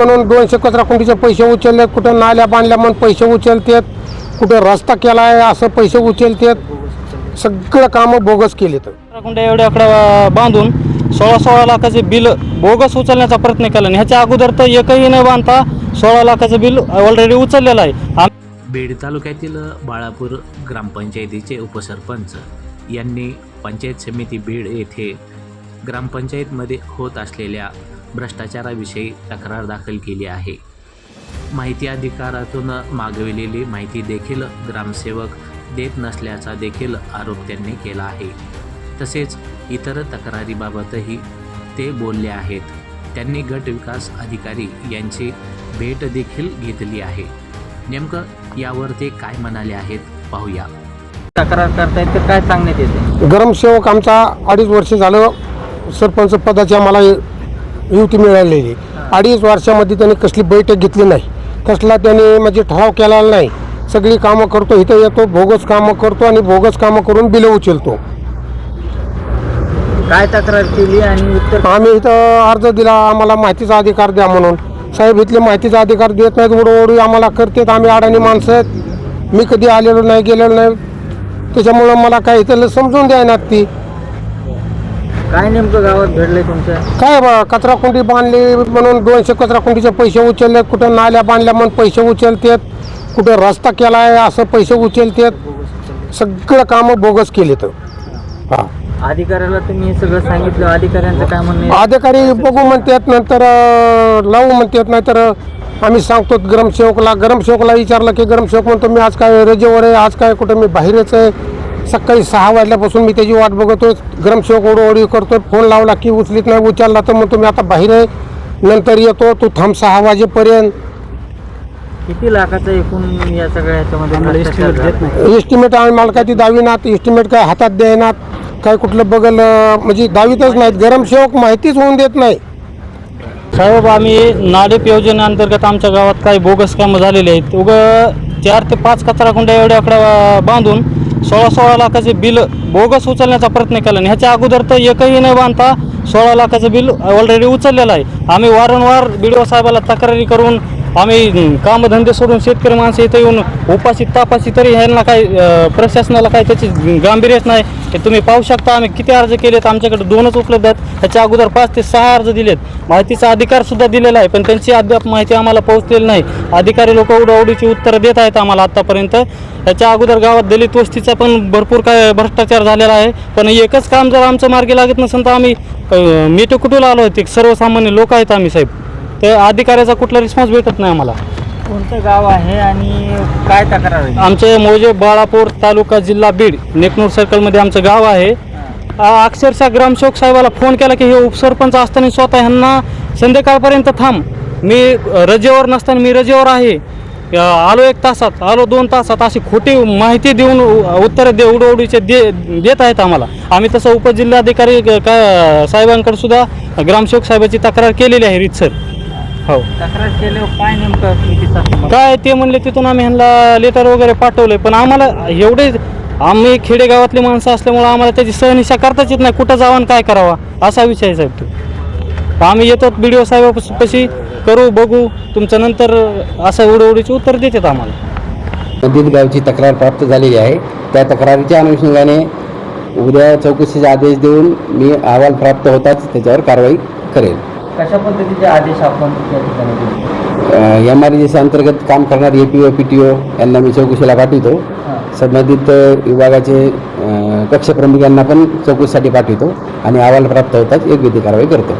म्हणून दोनशे कचरा कुंडीचे पैसे उचलले कुठं नाल्या बांधल्या म्हणून पैसे उचलतेत कुठं रस्ता केला आहे असं पैसे उचलतेत. सगळं कामं बोगस केले तर कुंड्या एवढ्या आकडा बांधून सोळा सोळा लाखाचे बिल बोगस उचलण्याचा प्रयत्न केला आणि ह्याच्या अगोदर तर एकही न बांधता सोळा लाखाचं बिल ऑलरेडी उचललेलं आहे. बीड तालुक्यातील बाळापूर ग्रामपंचायतीचे उपसरपंच यांनी पंचायत समिती बीड येथे ग्रामपंचायतमध्ये होत असलेल्या भ्रष्टाचाराविषयी तक्रार दाखल केली आहे. माहिती अधिकारातून मागविलेली माहिती देखील ग्रामसेवक देत नसल्याचा देखील आरोप त्यांनी केला आहे. तसेच इतर तक्रारीबाबतही ते बोलले आहेत. त्यांनी गट विकास अधिकारी यांची भेट देखील घेतली आहे. नेमकं यावर ते काय म्हणाले आहेत पाहूया. तक्रार करतायत तर काय सांगण्यात येते? ग्रामसेवक आमचा अडीच वर्ष झालं सरपंच पदाची आम्हाला युती मिळालेली. अडीच वर्षामध्ये त्यांनी कसली बैठक घेतली नाही. कसला त्यांनी म्हणजे ठराव केलेला नाही. सगळी कामं करतो इथं येतो भोगस कामं करतो आणि भोगस कामं करून बिलं उचलतो. काय तक्रार केली आणि उत्तर आम्ही इथं अर्ज दिला आम्हाला माहितीचा अधिकार द्या म्हणून. साहेब इथले माहितीचा अधिकार देत नाहीत उडवडी आम्हाला करतात आम्ही अडाणी माणसं आहेत. मी कधी आलेलो नाही गेलेलो नाही. त्याच्यामुळं मला काही इथलं समजून द्यायनात ती. काय नेमकं गावात घडलंय तुमच्या? काय बा कचरा कुंडी बांधली म्हणून दोनशे कचरा कुंडीचे पैसे उचलले कुठं नाल्या बांधल्या म्हणून पैसे उचलतेत. कुठं रस्ता केला आहे असं पैसे उचलतेत. सगळं कामं बोगस केले तर हा. अधिकाऱ्याला तुम्ही हे सगळं सांगितलं. अधिकाऱ्यांचं काय म्हणणं आहे? अधिकारी बघू म्हणतात नंतर अं, लावू म्हणतात नाहीतर अं, आम्ही सांगतो ग्रामसेवकला. ग्रामसेवकला विचारलं की ग्रामसेवक म्हणतो मी आज काय रजेवर आहे? आज काय कुठं मी बाहेरच आहे? सकाळी सहा वाजल्यापासून मी त्याची वाट बघतोय ग्रामसेवक ओढोओढी करतोय फोन लावला की उचलीत नाही उचलला तर म्हणतो मी आता बाहेर आहे नंतर येतो तू थांब सहा वाजेपर्यंत. किती लाखाचं एकूण या सगळ्या ह्याच्यामध्ये भ्रष्टाचार झाला? एस्टिमेट आम्हाला काय ती दावीनात एस्टिमेट काय हातात द्यायनात काय कुठलं बघल अं, म्हणजे दावीतच नाहीत ग्रामसेवक माहितीच होऊन देत नाही. साहेब आम्ही नाडेप योजनेअंतर्गत आमच्या गावात काही बोगस कामं झालेली आहेत. उग चार ते पाच कचरा कुंड्या एवढ्या आकडा बांधून सोळा सोळा लाखाचे बिल बोगस उचलण्याचा प्रयत्न केला आणि ह्याच्या अगोदर तर एकही न बांधता सोळा लाखाचं बिल ऑलरेडी उचललेलं आहे. आम्ही वारंवार बी डी ओ साहेबाला तक्रारी करून आम्ही कामधंदे सोडून शेतकरी माणसं इथं येऊन उपाशी तापाशी तरी ह्यांना काही प्रशासनाला काही त्याची गांभीर्यच नाही. हे तुम्ही पाहू शकता आम्ही किती अर्ज केलेत आमच्याकडे दोनच उपलब्ध आहेत. ह्याच्या अगोदर पाच ते सहा अर्ज दिलेत. माहितीचा अधिकारसुद्धा दिलेला आहे पण त्यांची अद्याप माहिती आम्हाला पोहोचलेली नाही. अधिकारी लोक उडावडीची उत्तरं देत आहेत आम्हाला आत्तापर्यंत ह्याच्या अगोदर गावात दलित वस्तीचा पण भरपूर काय भ्रष्टाचार झालेला आहे पण एकच काम जर आमचं मार्गी लागत नसेल तर आम्ही मेटे कुठून आलो होते सर्वसामान्य लोक आहेत आम्ही साहेब. तर अधिकाऱ्याचा कुठला रिस्पॉन्स भेटत नाही आम्हाला. कोणतं गाव आहे आणि काय तक्रार आहे? आमचे मोजे बाळापूर तालुका जिल्हा बीड नेकनूर सर्कलमध्ये आमचं गाव आहे. आ- अक्षरशः ग्रामसेवक साहेबाला फोन केला की हे उपसरपंच असताना स्वतः ह्यांना संध्याकाळपर्यंत थांब. मी रजेवर नसताना मी रजेवर आहे. आलो एक तासात आलो दोन तासात अशी खोटी माहिती देऊन उत्तर दे उडवडीचे दे देत आहेत आम्हाला. आम्ही तसं उपजिल्हाधिकारी का साहेबांकडे सुद्धा ग्रामसेवक साहेबाची तक्रार केलेली आहे रीतसर. हो. तक्रार केल्यावर काय नेमकं काय ते म्हणले तिथून आम्ही ह्यांना लेटर वगैरे पाठवले पण आम्हाला एवढे आम्ही खेडेगावातली माणसं असल्यामुळं आम्हाला त्याची सहनिशा करताच येत नाही. कुठं जावं आणि काय करावा? असा विषय आहे साहेब तो. आम्ही येतो बी डी ओ साहेबापाशी करू बघू. तुमचं नंतर असं उडवडीची उत्तर देतात आम्हाला. मधील गावची तक्रार प्राप्त झालेली आहे. त्या तक्रारीच्या अनुषंगाने उद्या चौकशीचे आदेश देऊन मी अहवाल प्राप्त होताच त्याच्यावर कारवाई करेल. कशा पद्धतीचे आदेश आपण ठिकाणी दिले एम आर सी अंतर्गत काम करणारे A P O P T O यांना मी चौकशीला पाठवितो. संबंधित विभागाचे कक्षप्रमुख यांना पण चौकशीसाठी पाठवितो आणि अहवाल प्राप्त होताच योग्य ती कारवाई करतो.